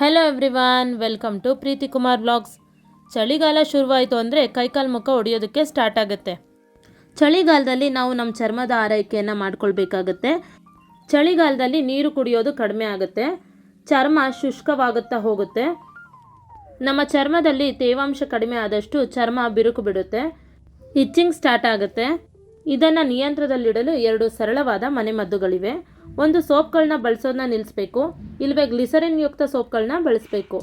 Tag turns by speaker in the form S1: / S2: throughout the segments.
S1: Hello everyone welcome to Preethi Kumar blogs ಚಳಿಗಾಲ ಶುರುವಾಯಿತು ಅಂದರೆ ಕೈಕಾಲು ಮುಖ ಹೊಡೆಯೋದಕ್ಕೆ ಸ್ಟಾರ್ಟ್ ಆಗುತ್ತೆ. ಚಳಿಗಾಲದಲ್ಲಿ ನಾವು ನಮ್ಮ ಚರ್ಮದ ಆರೈಕೆಯನ್ನು ಮಾಡ್ಕೊಳ್ಬೇಕಾಗತ್ತೆ. ಚಳಿಗಾಲದಲ್ಲಿ ನೀರು ಕುಡಿಯೋದು ಕಡಿಮೆ ಆಗುತ್ತೆ. ಚರ್ಮ ಶುಷ್ಕವಾಗುತ್ತಾ ಹೋಗುತ್ತೆ. ನಮ್ಮ ಚರ್ಮದಲ್ಲಿ ತೇವಾಂಶ ಕಡಿಮೆ ಆದಷ್ಟು ಚರ್ಮ ಬಿರುಕು ಬಿಡುತ್ತೆ. ಇಚ್ಚಿಂಗ್ ಸ್ಟಾರ್ಟ್ ಆಗುತ್ತೆ. ಇದನ್ನು ನಿಯಂತ್ರಣದಲ್ಲಿಡಲು ಎರಡು ಸರಳವಾದ ಮನೆಮದ್ದುಗಳಿವೆ. ಒಂದು ಸೋಪ್ಗಳನ್ನ ಬಳಸೋದನ್ನ ನಿಲ್ಲಿಸಬೇಕು ಇಲ್ಲವೇ ಗ್ಲಿಸರಿನ್ ಯುಕ್ತ ಸೋಪ್ಗಳನ್ನ ಬಳಸಬೇಕು.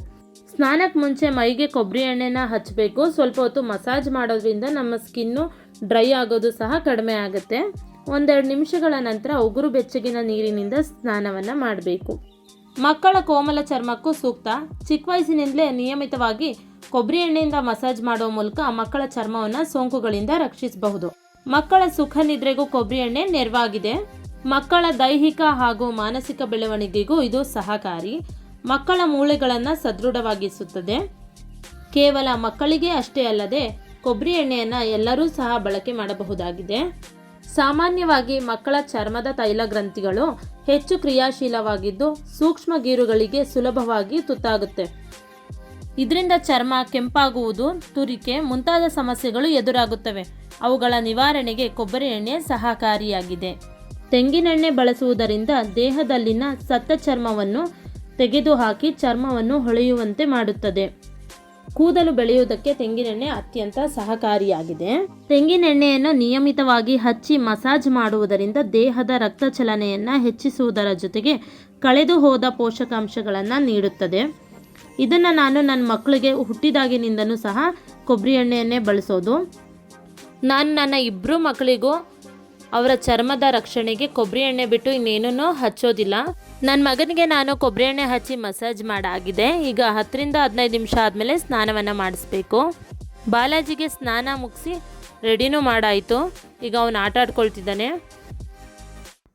S1: ಸ್ನಾನಕ್ಕೆ ಮುಂಚೆ ಮೈಗೆ ಕೊಬ್ಬರಿ ಎಣ್ಣೆನ ಹಚ್ಚಬೇಕು ಸ್ವಲ್ಪ ಹೊತ್ತು ಮಸಾಜ್ ಮಾಡೋದ್ರಿಂದ ನಮ್ಮ ಸ್ಕಿನ್ನು ಡ್ರೈ ಆಗೋದು ಸಹ ಕಡಿಮೆ ಆಗುತ್ತೆ. ಒಂದೆರಡು ನಿಮಿಷಗಳ ನಂತರ ಉಗುರು ಬೆಚ್ಚಗಿನ ನೀರಿನಿಂದ ಸ್ನಾನವನ್ನು ಮಾಡಬೇಕು. ಮಕ್ಕಳ ಕೋಮಲ ಚರ್ಮಕ್ಕೂ ಸೂಕ್ತ. ಚಿಕ್ಕ ವಯಸ್ಸಿನಿಂದಲೇ ನಿಯಮಿತವಾಗಿ ಕೊಬ್ಬರಿ ಎಣ್ಣೆಯಿಂದ ಮಸಾಜ್ ಮಾಡೋ ಮೂಲಕ ಮಕ್ಕಳ ಚರ್ಮವನ್ನು ಸೋಂಕುಗಳಿಂದ ರಕ್ಷಿಸಬಹುದು. ಮಕ್ಕಳ ಸುಖ ನಿದ್ರೆಗೂ ಕೊಬ್ಬರಿ ಎಣ್ಣೆ ನೆರವಾಗಿದೆ. ಮಕ್ಕಳ ದೈಹಿಕ ಹಾಗೂ ಮಾನಸಿಕ ಬೆಳವಣಿಗೆಗೂ ಇದು ಸಹಕಾರಿ. ಮಕ್ಕಳ ಮೂಳೆಗಳನ್ನು ಸದೃಢವಾಗಿಸುತ್ತದೆ. ಕೇವಲ ಮಕ್ಕಳಿಗೆ ಅಷ್ಟೇ ಅಲ್ಲದೆ ಕೊಬ್ಬರಿ ಎಣ್ಣೆಯನ್ನು ಎಲ್ಲರೂ ಸಹ ಬಳಕೆ ಮಾಡಬಹುದಾಗಿದೆ. ಸಾಮಾನ್ಯವಾಗಿ ಮಕ್ಕಳ ಚರ್ಮದ ತೈಲ ಗ್ರಂಥಿಗಳು ಹೆಚ್ಚು ಕ್ರಿಯಾಶೀಲವಾಗಿದ್ದು ಸೂಕ್ಷ್ಮ ಗೀರುಗಳಿಗೆ ಸುಲಭವಾಗಿ ತುತ್ತಾಗುತ್ತೆ. ಇದರಿಂದ ಚರ್ಮ ಕೆಂಪಾಗುವುದು, ತುರಿಕೆ ಮುಂತಾದ ಸಮಸ್ಯೆಗಳು ಎದುರಾಗುತ್ತವೆ. ಅವುಗಳ ನಿವಾರಣೆಗೆ ಕೊಬ್ಬರಿ ಎಣ್ಣೆ ಸಹಕಾರಿಯಾಗಿದೆ. ತೆಂಗಿನೆಣ್ಣೆ ಬಳಸುವುದರಿಂದ ದೇಹದಲ್ಲಿನ ಸತ್ತ ಚರ್ಮವನ್ನು ತೆಗೆದುಹಾಕಿ ಚರ್ಮವನ್ನು ಹೊಳೆಯುವಂತೆ ಮಾಡುತ್ತದೆ. ಕೂದಲು ಬೆಳೆಯುವುದಕ್ಕೆ ತೆಂಗಿನೆಣ್ಣೆ ಅತ್ಯಂತ ಸಹಕಾರಿಯಾಗಿದೆ. ತೆಂಗಿನೆಣ್ಣೆಯನ್ನು ನಿಯಮಿತವಾಗಿ ಹಚ್ಚಿ ಮಸಾಜ್ ಮಾಡುವುದರಿಂದ ದೇಹದ ರಕ್ತ ಚಲನೆಯನ್ನು ಹೆಚ್ಚಿಸುವುದರ ಜೊತೆಗೆ ಕಳೆದು ಹೋದ ಪೋಷಕಾಂಶಗಳನ್ನು ನೀಡುತ್ತದೆ. ಇದನ್ನು ನಾನು ನನ್ನ ಮಕ್ಕಳಿಗೆ ಹುಟ್ಟಿದಾಗಿನಿಂದನೂ ಸಹ ಕೊಬ್ಬರಿ ಎಣ್ಣೆಯನ್ನೇ ಬಳಸೋದು. ನಾನು ನನ್ನ ಇಬ್ಬರು ಮಕ್ಕಳಿಗೂ ಅವರ ಚರ್ಮದ ರಕ್ಷಣೆಗೆ ಕೊಬ್ಬರಿ ಎಣ್ಣೆ ಬಿಟ್ಟು ಇನ್ನೇನೂ ಹಚ್ಚೋದಿಲ್ಲ. ನನ್ನ ಮಗನಿಗೆ ನಾನು ಕೊಬ್ಬರಿ ಎಣ್ಣೆ ಹಚ್ಚಿ ಮಸಾಜ್ ಮಾಡಾಗಿದೆ. ಈಗ ಹತ್ತರಿಂದ ಹದಿನೈದು ನಿಮಿಷ ಆದಮೇಲೆ ಸ್ನಾನವನ್ನು ಮಾಡಿಸ್ಬೇಕು. ಬಾಲಾಜಿಗೆ ಸ್ನಾನ ಮುಗಿಸಿ ರೆಡಿನೂ ಮಾಡಾಯಿತು. ಈಗ ಅವನು ಆಟ ಆಡ್ಕೊಳ್ತಿದ್ದಾನೆ.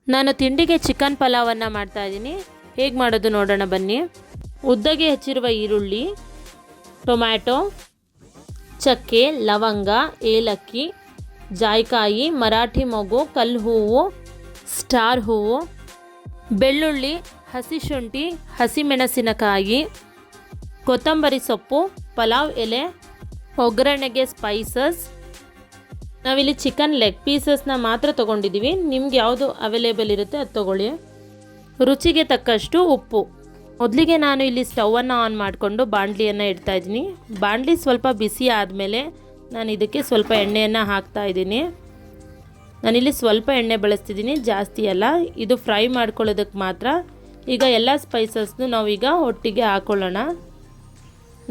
S1: ನಾನು ತಿಂಡಿಗೆ ಚಿಕನ್ ಪಲಾವನ್ನು ಮಾಡ್ತಾ ಇದ್ದೀನಿ. ಹೇಗೆ ಮಾಡೋದು ನೋಡೋಣ ಬನ್ನಿ. ಉದ್ದಗೆ ಹೆಚ್ಚಿರುವ ಈರುಳ್ಳಿ, ಟೊಮ್ಯಾಟೊ, ಚಕ್ಕೆ, ಲವಂಗ, ಏಲಕ್ಕಿ ಜಾಯ್ಕಾಯಿ, ಮರಾಠಿ ಮೊಗು ಕಲ್ಲು ಹೂವು ಸ್ಟಾರ್ ಹೂವು, ಬೆಳ್ಳುಳ್ಳಿ, ಹಸಿ ಶುಂಠಿ ಹಸಿಮೆಣಸಿನಕಾಯಿ ಕೊತ್ತಂಬರಿ ಸೊಪ್ಪು, ಪಲಾವ್ ಎಲೆ, ಒಗ್ಗರಣೆಗೆ ಸ್ಪೈಸಸ್ ನಾವಿಲ್ಲಿ ಚಿಕನ್ ಲೆಗ್ ಪೀಸಸ್ನ ಮಾತ್ರ ತೊಗೊಂಡಿದ್ದೀವಿ ನಿಮ್ಗೆ ಯಾವುದು ಅವೈಲೇಬಲ್ ಇರುತ್ತೆ ಅದು ತೊಗೊಳ್ಳಿ. ರುಚಿಗೆ ತಕ್ಕಷ್ಟು ಉಪ್ಪು. ಮೊದಲಿಗೆ ನಾನು ಇಲ್ಲಿ ಸ್ಟವನ್ನು ಆನ್ ಮಾಡಿಕೊಂಡು ಬಾಣಲಿಯನ್ನು ಇಡ್ತಾ ಇದ್ದೀನಿ. ಬಾಣಲಿ ಸ್ವಲ್ಪ ಬಿಸಿ ಆದಮೇಲೆ ನಾನು ಇದಕ್ಕೆ ಸ್ವಲ್ಪ ಎಣ್ಣೆಯನ್ನು ಹಾಕ್ತಾ ಇದ್ದೀನಿ. ನಾನಿಲ್ಲಿ ಸ್ವಲ್ಪ ಎಣ್ಣೆ ಬಳಸ್ತಿದ್ದೀನಿ, ಜಾಸ್ತಿ ಅಲ್ಲ. ಇದು ಫ್ರೈ ಮಾಡ್ಕೊಳ್ಳೋದಕ್ಕೆ ಮಾತ್ರ. ಈಗ ಎಲ್ಲ ಸ್ಪೈಸಸ್ನು ನಾವೀಗ ಒಟ್ಟಿಗೆ ಹಾಕ್ಕೊಳ್ಳೋಣ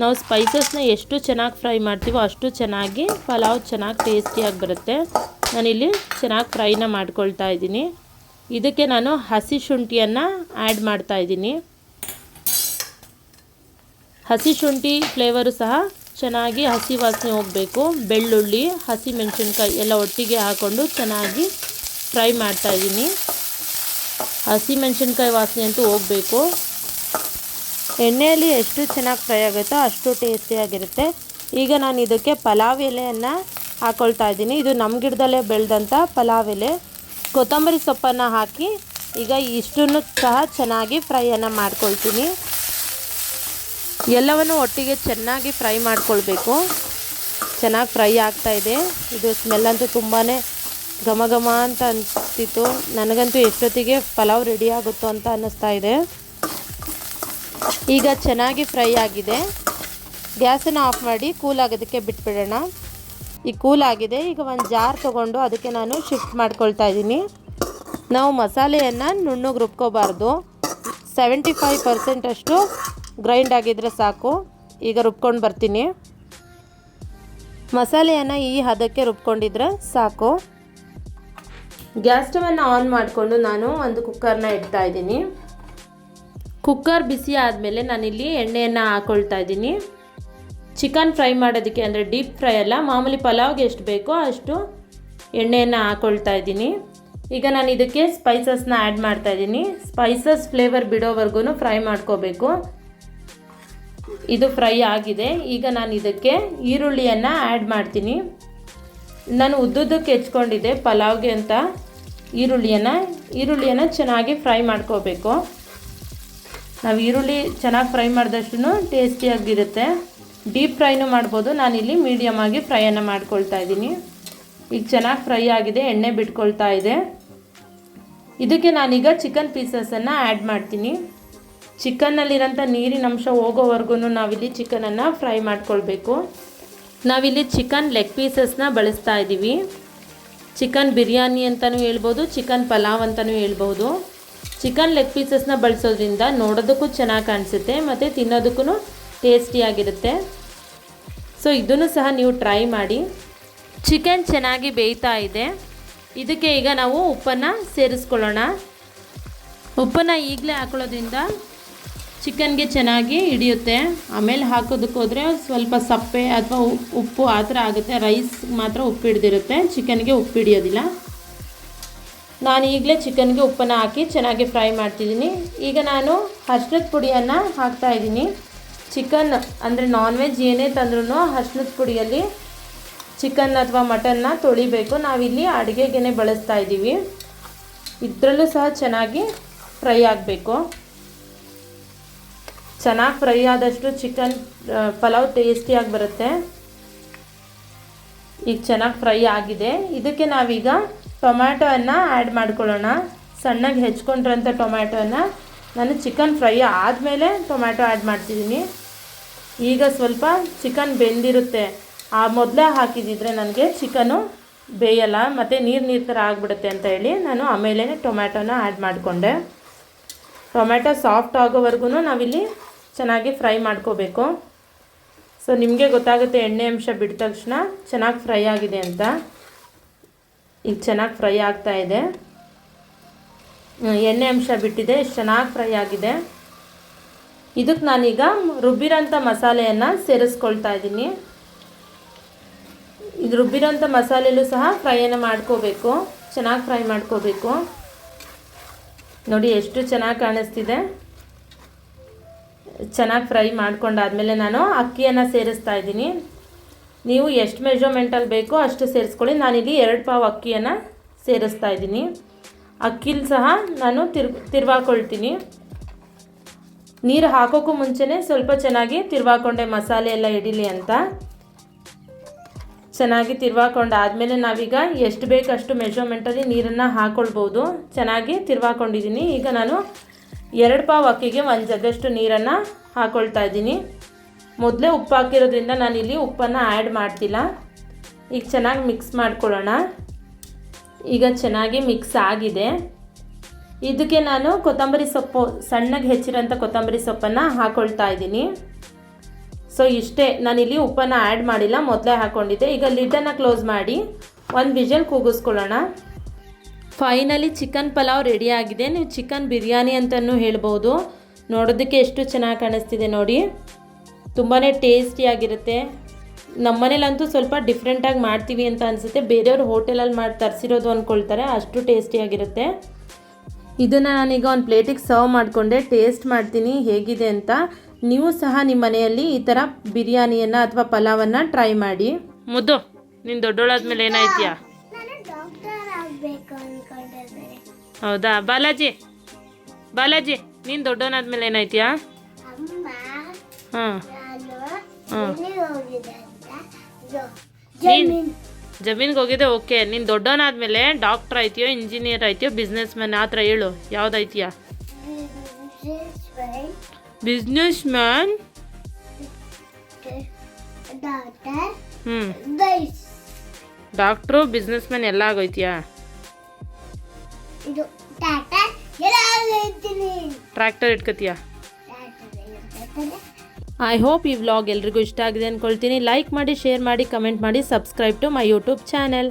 S1: ನಾವು ಸ್ಪೈಸಸ್ನ ಎಷ್ಟು ಚೆನ್ನಾಗಿ ಫ್ರೈ ಮಾಡ್ತೀವೋ ಅಷ್ಟು ಚೆನ್ನಾಗಿ ಪಲಾವ್ ಚೆನ್ನಾಗಿ ಟೇಸ್ಟಿಯಾಗಿ ಬರುತ್ತೆ. ನಾನಿಲ್ಲಿ ಚೆನ್ನಾಗಿ ಫ್ರೈನ ಮಾಡ್ಕೊಳ್ತಾ ಇದ್ದೀನಿ. ಇದಕ್ಕೆ ನಾನು ಹಸಿ ಶುಂಠಿಯನ್ನು ಆ್ಯಡ್ ಮಾಡ್ತಾ ಇದ್ದೀನಿ. ಹಸಿ ಶುಂಠಿ ಫ್ಲೇವರು ಸಹ ಚೆನ್ನಾಗಿ ಹಸಿ ವಾಸನೆ ಹೋಗಬೇಕು. ಬೆಳ್ಳುಳ್ಳಿ, ಹಸಿ ಮೆಣಸಿನ್ಕಾಯಿ ಎಲ್ಲ ಒಟ್ಟಿಗೆ ಹಾಕ್ಕೊಂಡು ಚೆನ್ನಾಗಿ ಫ್ರೈ ಮಾಡ್ತಾ ಇದ್ದೀನಿ. ಹಸಿ ಮೆಣಸಿನ್ಕಾಯಿ ವಾಸನೆ ಅಂತೂ ಹೋಗಬೇಕು. ಎಣ್ಣೆಯಲ್ಲಿ ಎಷ್ಟು ಚೆನ್ನಾಗಿ ಫ್ರೈ ಆಗುತ್ತೋ ಅಷ್ಟು ಟೇಸ್ಟಿಯಾಗಿರುತ್ತೆ ಈಗ ನಾನು ಇದಕ್ಕೆ ಪಲಾವ್ ಎಲೆಯನ್ನು ಹಾಕ್ಕೊಳ್ತಾ ಇದ್ದೀನಿ. ಇದು ನಮ್ಮ ಗಿಡದಲ್ಲೇ ಬೆಳೆದಂಥ ಪಲಾವ್ ಎಲೆ. ಕೊತ್ತಂಬರಿ ಸೊಪ್ಪನ್ನು ಹಾಕಿ ಈಗ ಇಷ್ಟನ್ನು ಸಹ ಚೆನ್ನಾಗಿ ಫ್ರೈಯನ್ನು ಮಾಡ್ಕೊಳ್ತೀನಿ. ಎಲ್ಲವನ್ನು ಒಟ್ಟಿಗೆ ಚೆನ್ನಾಗಿ ಫ್ರೈ ಮಾಡ್ಕೊಳ್ಬೇಕು. ಚೆನ್ನಾಗಿ ಫ್ರೈ ಆಗ್ತಾ ಇದೆ. ಇದು ಸ್ಮೆಲ್ ಅಂತೂ ತುಂಬಾ ಘಮ ಘಮ ಅಂತ ಅನಿಸ್ತಿತ್ತು. ನನಗಂತೂ ಎಷ್ಟೊತ್ತಿಗೆ ಪಲಾವ್ ರೆಡಿ ಆಗುತ್ತೋ ಅಂತ ಅನ್ನಿಸ್ತಾ ಇದೆ. ಈಗ ಚೆನ್ನಾಗಿ ಫ್ರೈ ಆಗಿದೆ. ಗ್ಯಾಸನ್ನು ಆಫ್ ಮಾಡಿ ಕೂಲ್ ಆಗೋದಕ್ಕೆ ಬಿಟ್ಬಿಡೋಣ. ಈಗ ಕೂಲ್ ಆಗಿದೆ. ಈಗ ಒಂದು ಜಾರ್ ತೊಗೊಂಡು ಅದಕ್ಕೆ ನಾನು ಶಿಫ್ಟ್ ಮಾಡ್ಕೊಳ್ತಾ ಇದ್ದೀನಿ. ನಾವು ಮಸಾಲೆಯನ್ನು ನುಣ್ಣಗೆ ರುಬ್ಕೋಬಾರ್ದು. ಸೆವೆಂಟಿ ಫೈವ್ ಪರ್ಸೆಂಟಷ್ಟು ಗ್ರೈಂಡ್ ಆಗಿದ್ರೆ ಸಾಕು. ಈಗ ರುಬ್ಕೊಂಡು ಬರ್ತೀನಿ. ಮಸಾಲೆಯನ್ನು ಈ ಹದಕ್ಕೆ ರುಬ್ಕೊಂಡಿದ್ರೆ ಸಾಕು. ಗ್ಯಾಸ್ ಸ್ಟವನ್ನು ಆನ್ ಮಾಡಿಕೊಂಡು ನಾನು ಒಂದು ಕುಕ್ಕರ್ನ ಇಡ್ತಾ ಇದ್ದೀನಿ. ಕುಕ್ಕರ್ ಬಿಸಿ ಆದಮೇಲೆ ನಾನಿಲ್ಲಿ ಎಣ್ಣೆಯನ್ನು ಹಾಕೊಳ್ತಾ ಇದ್ದೀನಿ. ಚಿಕನ್ ಫ್ರೈ ಮಾಡೋದಕ್ಕೆ ಅಂದರೆ ಡೀಪ್ ಫ್ರೈ ಅಲ್ಲ, ಮಾಮೂಲಿ ಪಲಾವ್ಗೆ ಎಷ್ಟು ಬೇಕೋ ಅಷ್ಟು ಎಣ್ಣೆಯನ್ನು ಹಾಕ್ಕೊಳ್ತಾ ಇದ್ದೀನಿ. ಈಗ ನಾನು ಇದಕ್ಕೆ ಸ್ಪೈಸಸ್ನ ಆ್ಯಡ್ ಮಾಡ್ತಾ ಇದ್ದೀನಿ. ಸ್ಪೈಸಸ್ ಫ್ಲೇವರ್ ಬಿಡೋವರೆಗೂ ಫ್ರೈ ಮಾಡ್ಕೋಬೇಕು. ಇದು ಫ್ರೈ ಆಗಿದೆ. ಈಗ ನಾನು ಇದಕ್ಕೆ ಈರುಳ್ಳಿಯನ್ನು ಆ್ಯಡ್ ಮಾಡ್ತೀನಿ. ನಾನು ಉದ್ದುದ್ದಕ್ಕೆ ಹೆಚ್ಕೊಂಡಿದ್ದೆ ಪಲಾವ್ಗೆ ಅಂತ ಈರುಳ್ಳಿಯನ್ನು. ಈರುಳ್ಳಿಯನ್ನು ಚೆನ್ನಾಗಿ ಫ್ರೈ ಮಾಡ್ಕೋಬೇಕು. ನಾವು ಈರುಳ್ಳಿ ಚೆನ್ನಾಗಿ ಫ್ರೈ ಮಾಡಿದಷ್ಟು ಟೇಸ್ಟಿಯಾಗಿರುತ್ತೆ ಡೀಪ್ ಫ್ರೈನೂ ಮಾಡ್ಬೋದು. ನಾನಿಲ್ಲಿ ಮೀಡಿಯಮ್ ಆಗಿ ಫ್ರೈಯನ್ನು ಮಾಡ್ಕೊಳ್ತಾ ಇದ್ದೀನಿ. ಈಗ ಚೆನ್ನಾಗಿ ಫ್ರೈ ಆಗಿದೆ, ಎಣ್ಣೆ ಬಿಟ್ಕೊಳ್ತಾ ಇದೆ. ಇದಕ್ಕೆ ನಾನೀಗ ಚಿಕನ್ ಪೀಸಸನ್ನು ಆ್ಯಡ್ ಮಾಡ್ತೀನಿ. ಚಿಕನ್ನಲ್ಲಿರೋಂಥ ನೀರಿನ ಅಂಶ ಹೋಗೋವರೆಗೂ ನಾವಿಲ್ಲಿ ಚಿಕನನ್ನು ಫ್ರೈ ಮಾಡ್ಕೊಳ್ಬೇಕು. ನಾವಿಲ್ಲಿ ಚಿಕನ್ ಲೆಗ್ ಪೀಸಸ್ನ ಬಳಸ್ತಾ ಇದ್ದೀವಿ. ಚಿಕನ್ ಬಿರಿಯಾನಿ ಅಂತಲೂ ಹೇಳ್ಬೋದು, ಚಿಕನ್ ಪಲಾವ್ ಅಂತಲೂ ಹೇಳ್ಬೋದು. ಚಿಕನ್ ಲೆಗ್ ಪೀಸಸ್ನ ಬಳಸೋದ್ರಿಂದ ನೋಡೋದಕ್ಕೂ ಚೆನ್ನಾಗಿ ಕಾಣಿಸುತ್ತೆ, ಮತ್ತು ತಿನ್ನೋದಕ್ಕೂ ಟೇಸ್ಟಿಯಾಗಿರುತ್ತೆ ಸೊ, ಇದನ್ನು ಸಹ ನೀವು ಟ್ರೈ ಮಾಡಿ. ಚಿಕನ್ ಚೆನ್ನಾಗಿ ಬೇಯ್ತಾ ಇದೆ. ಇದಕ್ಕೆ ಈಗ ನಾವು ಉಪ್ಪನ್ನು ಸೇರಿಸ್ಕೊಳ್ಳೋಣ. ಉಪ್ಪನ್ನು ಈಗಲೇ ಹಾಕೊಳ್ಳೋದ್ರಿಂದ ಚಿಕನ್ಗೆ ಚೆನ್ನಾಗಿ ಹಿಡಿಯುತ್ತೆ. ಆಮೇಲೆ ಹಾಕೋದಕ್ಕೆ ಹೋದರೆ ಸ್ವಲ್ಪ ಸಪ್ಪೆ ಅಥವಾ ಉಪ್ಪು ಆ ಥರ ಆಗುತ್ತೆ. ರೈಸ್ ಮಾತ್ರ ಉಪ್ಪು ಹಿಡ್ದಿರುತ್ತೆ. ಚಿಕನ್ಗೆ ಉಪ್ಪು ಹಿಡಿಯೋದಿಲ್ಲ. ನಾನು ಈಗಲೇ ಚಿಕನ್ಗೆ ಉಪ್ಪನ್ನು ಹಾಕಿ ಚೆನ್ನಾಗಿ ಫ್ರೈ ಮಾಡ್ತಿದ್ದೀನಿ. ಈಗ ನಾನು ಅರ್ಶಿನದ ಪುಡಿಯನ್ನು ಹಾಕ್ತಾ ಇದ್ದೀನಿ. ಚಿಕನ್ ಅಂದರೆ ನಾನ್ ವೆಜ್ ಏನೇ ತಂದ್ರೂ ಅರ್ಶಿನದ ಪುಡಿಯಲ್ಲಿ ಚಿಕನ್ ಅಥವಾ ಮಟನ್ನ ತೊಳಿಬೇಕು. ನಾವಿಲ್ಲಿ ಅಡುಗೆಗೆ ಬಳಸ್ತಾ ಇದ್ದೀವಿ. ಇದರಲ್ಲೂ ಸಹ ಚೆನ್ನಾಗಿ ಫ್ರೈ ಆಗಬೇಕು. ಚೆನ್ನಾಗಿ ಫ್ರೈ ಆದಷ್ಟು ಚಿಕನ್ ಪಲಾವ್ ಟೇಸ್ಟಿಯಾಗಿ ಬರುತ್ತೆ. ಈಗ ಚೆನ್ನಾಗಿ ಫ್ರೈ ಆಗಿದೆ. ಇದಕ್ಕೆ ನಾವೀಗ ಟೊಮ್ಯಾಟೋವನ್ನು ಆ್ಯಡ್ ಮಾಡ್ಕೊಳ್ಳೋಣ. ಸಣ್ಣಗೆ ಹೆಚ್ಕೊಂಡಿರೋಂಥ ಟೊಮ್ಯಾಟೋನ ನಾನು ಚಿಕನ್ ಫ್ರೈ ಆದಮೇಲೆ ಟೊಮ್ಯಾಟೊ ಆ್ಯಡ್ ಮಾಡ್ತಿದ್ದೀನಿ ಈಗ ಸ್ವಲ್ಪ ಚಿಕನ್ ಬೆಂದಿರುತ್ತೆ. ಆ ಮೊದಲೇ ಹಾಕಿದಿದ್ರೆ ನನಗೆ ಚಿಕನು ಬೇಯಲ್ಲ, ಮತ್ತು ನೀರು ನೀರು ಥರ ಆಗಿಬಿಡುತ್ತೆ ಅಂತ ಹೇಳಿ ನಾನು ಆಮೇಲೆ ಟೊಮ್ಯಾಟೋನ ಆ್ಯಡ್ ಮಾಡಿಕೊಂಡೆ. ಟೊಮ್ಯಾಟೊ ಸಾಫ್ಟ್ ಆಗೋವರೆಗೂ ನಾವಿಲ್ಲಿ ಚೆನ್ನಾಗಿ ಫ್ರೈ ಮಾಡ್ಕೋಬೇಕು. ಸೊ ನಿಮಗೆ ಗೊತ್ತಾಗುತ್ತೆ ಎಣ್ಣೆ ಅಂಶ ಬಿಟ್ಟ ತಕ್ಷಣ ಚೆನ್ನಾಗಿ ಫ್ರೈ ಆಗಿದೆ ಅಂತ. ಈಗ ಚೆನ್ನಾಗಿ ಫ್ರೈ ಆಗ್ತಾ ಇದೆ. ಎಣ್ಣೆ ಅಂಶ ಬಿಟ್ಟಿದೆ ಚೆನ್ನಾಗಿ ಫ್ರೈ ಆಗಿದೆ. ಇದಕ್ಕೆ ನಾನೀಗ ರುಬ್ಬಿರೋಂಥ ಮಸಾಲೆಯನ್ನು ಸೇರಿಸ್ಕೊಳ್ತಾ ಇದ್ದೀನಿ. ಇದು ರುಬ್ಬಿರೋಂಥ ಮಸಾಲೆಯಲ್ಲೂ ಸಹ ಫ್ರೈಯನ್ನು ಮಾಡ್ಕೋಬೇಕು. ಚೆನ್ನಾಗಿ ಫ್ರೈ ಮಾಡ್ಕೋಬೇಕು. ನೋಡಿ, ಎಷ್ಟು ಚೆನ್ನಾಗಿ ಕಾಣಿಸ್ತಿದೆ. ಚೆನ್ನಾಗಿ ಫ್ರೈ ಮಾಡ್ಕೊಂಡಾದ್ಮೇಲೆ ನಾನು ಅಕ್ಕಿಯನ್ನು ಸೇರಿಸ್ತಾ ಇದ್ದೀನಿ. ನೀವು ಎಷ್ಟು ಮೆಜರ್ಮೆಂಟಲ್ಲಿ ಬೇಕೋ ಅಷ್ಟು ಸೇರಿಸ್ಕೊಳ್ಳಿ. ನಾನಿಲ್ಲಿ ಎರಡು ಪಾವು ಅಕ್ಕಿಯನ್ನು ಸೇರಿಸ್ತಾ ಇದ್ದೀನಿ. ಅಕ್ಕಿಲಿ ಸಹ ನಾನು ತಿರ್, ತಿರ್ವಾಕೊಳ್ತೀನಿ. ನೀರು ಹಾಕೋಕ್ಕೂ ಮುಂಚೆನೇ ಸ್ವಲ್ಪ ಚೆನ್ನಾಗಿ ತಿರ್ವಾಕೊಂಡೆ ಮಸಾಲೆ ಎಲ್ಲ ಹಿಡೀಲಿ ಅಂತ. ಚೆನ್ನಾಗಿ ತಿರ್ವಾಕೊಂಡು ಆದಮೇಲೆ ನಾವೀಗ ಎಷ್ಟು ಬೇಕು ಅಷ್ಟು ಮೆಜರ್ಮೆಂಟಲ್ಲಿ ನೀರನ್ನು ಹಾಕ್ಕೊಳ್ಬೋದು ಚೆನ್ನಾಗಿ ತಿರ್ವಾಕೊಂಡಿದ್ದೀನಿ. ಈಗ ನಾನು ಎರಡು ಪಾವು ಅಕ್ಕಿಗೆ ಒಂದು ಜಗ್ಗಷ್ಟು ನೀರನ್ನು ಹಾಕ್ಕೊಳ್ತಾ ಇದ್ದೀನಿ. ಮೊದಲೇ ಉಪ್ಪು ಹಾಕಿರೋದ್ರಿಂದ ನಾನಿಲ್ಲಿ ಉಪ್ಪನ್ನು ಆ್ಯಡ್ ಮಾಡ್ತಿಲ್ಲ. ಈಗ ಚೆನ್ನಾಗಿ ಮಿಕ್ಸ್ ಮಾಡ್ಕೊಳ್ಳೋಣ. ಈಗ ಚೆನ್ನಾಗಿ ಮಿಕ್ಸ್ ಆಗಿದೆ. ಇದಕ್ಕೆ ನಾನು ಕೊತ್ತಂಬರಿ ಸೊಪ್ಪು, ಸಣ್ಣಗೆ ಹೆಚ್ಚಿರೋಂಥ ಕೊತ್ತಂಬರಿ ಸೊಪ್ಪನ್ನು ಹಾಕ್ಕೊಳ್ತಾ ಇದ್ದೀನಿ. ಸೊ ಇಷ್ಟೇ. ನಾನಿಲ್ಲಿ ಉಪ್ಪನ್ನು ಆ್ಯಡ್ ಮಾಡಿಲ್ಲ, ಮೊದಲೇ ಹಾಕ್ಕೊಂಡಿದ್ದೆ ಈಗ ಲಿಡ್ಡನ್ನು ಕ್ಲೋಸ್ ಮಾಡಿ ಒಂದು ವಿಷಲ್ ಕೂಗಿಸ್ಕೊಳ್ಳೋಣ. ಫೈನಲಿ ಚಿಕನ್ ಪಲಾವ್ ರೆಡಿ ಆಗಿದೆ. ನೀವು ಚಿಕನ್ ಬಿರಿಯಾನಿ ಅಂತಲೂ ಹೇಳ್ಬೋದು. ನೋಡೋದಕ್ಕೆ ಎಷ್ಟು ಚೆನ್ನಾಗಿ ಕಾಣಿಸ್ತಿದೆ ನೋಡಿ. ತುಂಬಾ ಟೇಸ್ಟಿಯಾಗಿರುತ್ತೆ ನಮ್ಮನೇಲಂತೂ ಸ್ವಲ್ಪ ಡಿಫ್ರೆಂಟಾಗಿ ಮಾಡ್ತೀವಿ ಅಂತ ಅನಿಸುತ್ತೆ. ಬೇರೆಯವ್ರ ಹೋಟೆಲಲ್ಲಿ ಮಾಡಿ ತರಿಸಿರೋದು ಅಂದ್ಕೊಳ್ತಾರೆ ಅಷ್ಟು ಟೇಸ್ಟಿಯಾಗಿರುತ್ತೆ ಇದನ್ನು ನಾನೀಗ ಒಂದು ಪ್ಲೇಟಿಗೆ ಸರ್ವ್ ಮಾಡಿಕೊಂಡೆ. ಟೇಸ್ಟ್ ಮಾಡ್ತೀನಿ. ಹೇಗಿದೆ ಅಂತ ನೀವು ಸಹ ನಿಮ್ಮ ಮನೆಯಲ್ಲಿ ಈ ಥರ ಬಿರಿಯಾನಿಯನ್ನು ಅಥವಾ ಪಲಾವನ್ನು ಟ್ರೈ ಮಾಡಿ. ಮುದ್ದು, ನೀನು ದೊಡ್ಡೋಳಾದ್ಮೇಲೆ ಏನಾಯ್ತೀಯಾ? ಹೌದಾ? ಬಾಲಾಜಿ ಬಾಲಾಜಿ ನೀನು ದೊಡ್ಡವನಾದ್ಮೇಲೆ ಏನಾಯ್ತೀಯಾ?
S2: ಅಮ್ಮ
S1: ಹಾಂ
S2: ನಾನು
S1: ಜಮೀನ್ಗೆ ಹೋಗಿದ್ದೆ ಓಕೆ. ನೀನು ದೊಡ್ಡವನಾದ್ಮೇಲೆ ಡಾಕ್ಟ್ರ್ ಆಯ್ತೀಯೋ ಇಂಜಿನಿಯರ್ ಆಯ್ತೀಯೋ ಬಿಸ್ನೆಸ್ ಮ್ಯಾನ್ ಆ ಥರ ಹೇಳು. ಯಾವ್ದಾಯ್ತೀಯಾ? ಬಿಸ್ನೆಸ್ ಮ್ಯಾನ್
S2: ಡಾಕ್ಟರ್
S1: ಹ್ಞೂ ಡಾಕ್ಟ್ರು ಬಿಸ್ನೆಸ್ ಮ್ಯಾನ್ ಎಲ್ಲ ಆಗೋಯ್ತೀಯಾ?
S2: ಇದು ಹೇಳ್ತೀನಿ.
S1: ಟ್ರ್ಯಾಕ್ಟರ್ ಇಟ್ಕೋತೀಯಾ? ಐ ಹೋಪ್ ಈ ವ್ಲಾಗ್ ಎಲ್ರಿಗೂ ಇಷ್ಟ ಆಗಿದೆ ಅಂದ್ಕೊಳ್ತೀನಿ ಲೈಕ್ ಮಾಡಿ ಶೇರ್ ಮಾಡಿ ಕಮೆಂಟ್ ಮಾಡಿ subscribe to my YouTube channel